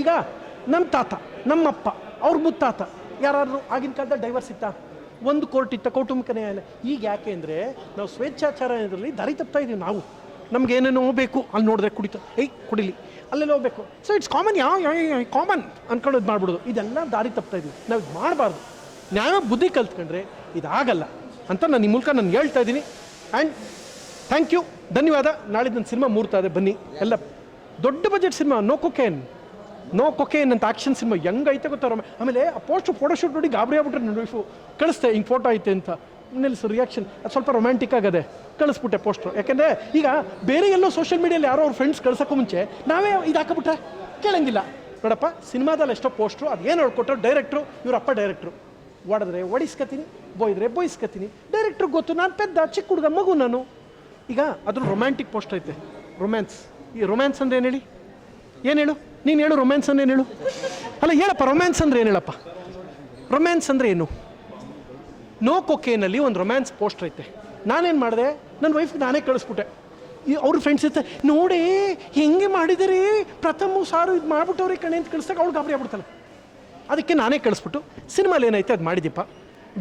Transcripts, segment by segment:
ಈಗ ನಮ್ಮ ತಾತ, ನಮ್ಮಪ್ಪ, ಅವ್ರ ಮುತ್ತಾತ, ಯಾರಾದರೂ ಆಗಿನ ಕಾಲದಲ್ಲಿ ಡೈವರ್ಸ್ ಇತ್ತಾ? ಒಂದು ಕೋರ್ಟ್ ಇತ್ತ, ಕೌಟುಂಬಿಕ ನ್ಯಾಯಾಲಯ ಈಗ ಯಾಕೆ ಅಂದರೆ ನಾವು ಸ್ವೇಚ್ಛಾಚಾರ ಇದರಲ್ಲಿ ದಾರಿ ತಪ್ತಾ ಇದೀವಿ ನಾವು. ನಮ್ಗೆ ಏನೇನೋ ಬೇಕು, ಅಲ್ಲಿ ನೋಡಿದ್ರೆ ಕುಡಿತು ಏಯ್, ಕುಡಿಲಿ. ಅಲ್ಲೆಲ್ಲ ಹೋಗ್ಬೇಕು ಸೊ ಇಟ್ಸ್ ಕಾಮನ್ ಯಾವ ಕಾಮನ್ ಅನ್ಕೊಂಡು ಇದು ಮಾಡ್ಬಿಡೋದು. ಇದೆಲ್ಲ ದಾರಿ ತಪ್ತಾ ಇದ್ದೀವಿ ನಾವು ಇದು ಮಾಡಬಾರ್ದು. ನ್ಯಾಯ ಬುದ್ಧಿ ಕಲ್ತ್ಕೊಂಡ್ರೆ ಇದಾಗಲ್ಲ ಅಂತ ನಾನು ಈ ಮೂಲಕ ನಾನು ಹೇಳ್ತಾ ಇದ್ದೀನಿ ಆ್ಯಂಡ್ ಥ್ಯಾಂಕ್ ಯು ಧನ್ಯವಾದ. ನಾಳೆ ನನ್ನ ಸಿನಿಮಾ ಮೂರ್ತಾ ಇದೆ ಬನ್ನಿ. ಎಲ್ಲ ದೊಡ್ಡ budget cinema no no cocaine ಅಂತ ಆಕ್ಷನ್ ಸಿನಿಮಾ ಹೆಂಗೈತೆ ಗೊತ್ತಾರ ಆಮೇಲೆ ಆ ಪೋಸ್ಟ್ ಫೋಟೋಶೂಟ್ ನೋಡಿ ಗಾಬರಿ ಆಗ್ಬಿಟ್ರೆ ನನ್ನ ವೈಫು ಕಳಿಸ್ತೆ, ಹಿಂಗೆ ಫೋಟೋ ಐತೆ ಅಂತ. ನಿಲ್ಲಿಸು ರಿಯಾಕ್ಷನ್ ಅದು ಸ್ವಲ್ಪ ರೊಮ್ಯಾಂಟಿಕ್ ಆಗದೆ ಕಳಿಸ್ಬಿಟ್ಟೆ ಪೋಸ್ಟ್ರು ಯಾಕೆಂದರೆ ಈಗ ಬೇರೆ ಎಲ್ಲೋ ಸೋಷಿಯಲ್ ಮೀಡಿಯಲ್ಲಿ ಯಾರೋ ಅವ್ರ ಫ್ರೆಂಡ್ಸ್ ಕಳ್ಸೋಕ್ಕೂ ಮುಂಚೆ ನಾವೇ ಇದು ಹಾಕಬಿಟ್ರೆ ಕೇಳಂಗಿಲ್ಲ. ನೋಡಪ್ಪ ಸಿನಿಮಾದಲ್ಲಿ ಎಷ್ಟೋ ಪೋಸ್ಟ್ರು ಅದು ಏನು ಹೇಳ್ಕೊಟ್ರು? ಡೈರೆಕ್ಟ್ರು ಇವರಪ್ಪ ಡೈರೆಕ್ಟ್ರು ಹೊಡೆದ್ರೆ ಹೊಡಿಸ್ಕತೀನಿ ಬೋಯ್ದ್ರೆ ಬೋಯಿಸ್ಕತೀನಿ. ಡೈರೆಕ್ಟ್ರು ಗೊತ್ತು, ನಾನು ಪೆದ್ದ, ಚಿಕ್ಕ ಹುಡುಗ, ಮಗು ನಾನು. ಈಗ ಅದ್ರ ರೊಮ್ಯಾಂಟಿಕ್ ಪೋಸ್ಟ್ ಐತೆ. ರೊಮ್ಯಾನ್ಸ್ ಈ ರೊಮ್ಯಾನ್ಸ್ ಅಂದ್ರೆ ಏನು ಹೇಳಿ? ಏನು ಹೇಳು? ನೀನು ಹೇಳು ರೊಮ್ಯಾನ್ಸ್ ಅಂದ್ರೆ ಏನು ಹೇಳು? ಅಲ್ಲ, ಹೇಳಪ್ಪ ರೊಮ್ಯಾನ್ಸ್ ಅಂದ್ರೆ ಏನು ಹೇಳಪ್ಪ? ರೊಮ್ಯಾನ್ಸ್ ಅಂದ್ರೆ ಏನು? ನೋ ಕೊಕೇನಲ್ಲಿ ಒಂದು ರೊಮ್ಯಾನ್ಸ್ ಪೋಸ್ಟರ್ ಐತೆ. ನಾನೇನು ಮಾಡಿದೆ? ನನ್ನ ವೈಫ್ ನಾನೇ ಕಳಿಸ್ಬಿಟ್ಟೆ. ಈ ಅವ್ರ ಫ್ರೆಂಡ್ಸ್ ಇರ್ತಾರೆ ನೋಡಿ, ಹೆಂಗೆ ಮಾಡಿದಿರಿ ಪ್ರಥಮ ಸಾರು ಇದು ಮಾಡ್ಬಿಟ್ಟವ್ರಿ ಕಣೆ, ಅಂತ ಕಳಿಸ್ದಾಗ ಅವ್ಳು ಗಾಬರಿ ಆಗ್ಬಿಡ್ತಾನೆ ಅದಕ್ಕೆ ನಾನೇ ಕಳಿಸ್ಬಿಟ್ಟು, ಸಿನಿಮಾಲಿ ಏನೈತೆ ಅದು ಮಾಡಿದ್ದೀಪ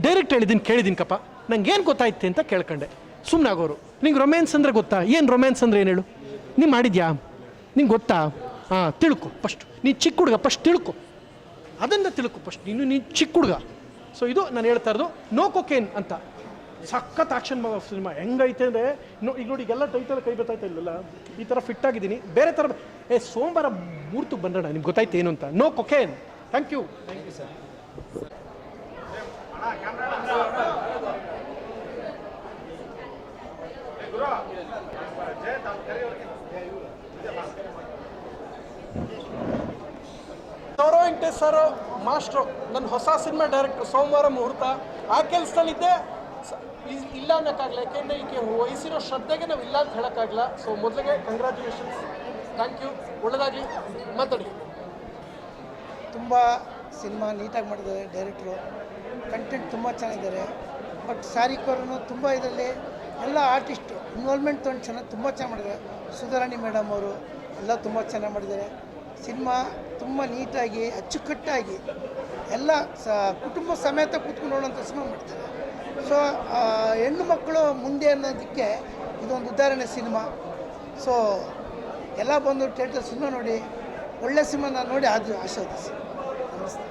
ಡೈರೆಕ್ಟ್ ಹೇಳಿದ್ದೀನಿ ಕೇಳಿದ್ದೀನಿ ಕಪ್ಪ ನಂಗೆ ಏನು ಗೊತ್ತಾಯ್ತೆ ಅಂತ ಕೇಳ್ಕೊಂಡೆ. ಸುಮ್ಮನೆ ಆಗೋರು ನಿಂಗೆ ರೊಮ್ಯಾನ್ಸ್ ಅಂದರೆ ಗೊತ್ತಾ? ಏನು ರೊಮ್ಯಾನ್ಸ್ ಅಂದರೆ ಏನು ಹೇಳು? ನೀನು ಮಾಡಿದ್ಯಾ? ನಿಂಗೆ ಗೊತ್ತಾ? ಹಾಂ ತಿಳ್ಕೊ ಫಸ್ಟ್ ನೀನು ಚಿಕ್ಕ ಹುಡುಗ ಫಸ್ಟ್ ತಿಳ್ಕೊ. ಅದನ್ನು ತಿಳ್ಕೊ ಫಸ್ಟ್ ನೀನು ನೀನು ಚಿಕ್ಕ ಹುಡುಗ. ಸೊ ಇದು ನಾನು ಹೇಳ್ತಾ ಇರೋದು ನೋ ಕೊಕೇನ್ ಅಂತ. ಸಖತ್ ಆಕ್ಷನ್ ಸಿನಿಮಾ ಹೆಂಗೈತೆ ಅಂದರೆ ನೋ ಈಗ ನೋಡಿ ಎಲ್ಲ ಟೈಟಲ್ ಕೈ ಬರ್ತಾಯ್ತಾ ಇಲ್ಲಲ್ಲ? ಈ ಥರ ಫಿಟ್ ಆಗಿದ್ದೀನಿ. ಬೇರೆ ಥರ ಏ ಸೋಮವಾರ ಮೂರ್ತು ಬಂದಣ ನಿಮ್ಗೆ ಗೊತ್ತಾಯ್ತು ಏನು ಅಂತ? No cocaine thank you thank you sir Saurav Venkatesh sir master, ನನ್ನ ಹೊಸ ಸಿನಿಮಾ ಡೈರೆಕ್ಟರ್ ಸೋಮವಾರ ಮುಹೂರ್ತ. ಆ ಕೆಲಸದಲ್ಲಿದ್ದೆ. ಇಲ್ಲ ಅನ್ನೋಕ್ಕಾಗಲ್ಲ ಯಾಕೆಂದರೆ ಈಕೆ ವಹಿಸಿರೋ ಶ್ರದ್ಧೆಗೆ ನಾವು ಇಲ್ಲ ಅಂತ ಹೇಳೋಕ್ಕಾಗಲ್ಲ ಸೊ ಮೊದಲಿಗೆ ಕಂಗ್ರ್ಯಾಚುಲೇಷನ್ಸ್ ಥ್ಯಾಂಕ್ ಯು ಒಳ್ಳೆದಾಗಲಿ. ಮಾತಾಡಿ. ತುಂಬ ಸಿನಿಮಾ ನೀಟಾಗಿ ಮಾಡಿದ್ದಾರೆ ಡೈರೆಕ್ಟ್ರು. ಕಂಟೆಂಟ್ ತುಂಬ ಚೆನ್ನಾಗಿದ್ದಾರೆ. ಬಟ್ ಸಾರಿ ಸಾರಿಕೋರನು ತುಂಬ ಇದರಲ್ಲಿ ಎಲ್ಲ ಆರ್ಟಿಸ್ಟು ಇನ್ವಾಲ್ವ್ಮೆಂಟ್ ತೊಗೊಂಡು ಚೆನ್ನಾಗಿ ತುಂಬ ಚೆನ್ನಾಗಿ ಮಾಡಿದ್ದಾರೆ. ಸುಧಾರಾಣಿ ಮೇಡಮ್ ಅವರು ಎಲ್ಲ ತುಂಬ ಚೆನ್ನಾಗಿ ಮಾಡಿದ್ದಾರೆ. ಸಿನಿಮಾ ತುಂಬ ನೀಟಾಗಿ, ಅಚ್ಚುಕಟ್ಟಾಗಿ ಎಲ್ಲ ಸ, ಕುಟುಂಬ ಸಮೇತ ಕೂತ್ಕೊಂಡು ನೋಡೋಂಥ ಸಿನಿಮಾ ಮಾಡ್ತಾರೆ. ಸೊ ಹೆಣ್ಣು ಮಕ್ಕಳು ಮುಂದೆ ಅನ್ನೋದಕ್ಕೆ ಇದೊಂದು ಉದಾಹರಣೆ ಸಿನಿಮಾ. ಸೊ ಎಲ್ಲ ಬಂದು ಥಿಯೇಟರ್ ಸಿನಿಮಾ ನೋಡಿ, ಒಳ್ಳೆ ಸಿನಿಮಾ ನಾನು ನೋಡಿ ಅದು ಆಶೀರ್ವದಿಸಿ ನಮಸ್ತೆ.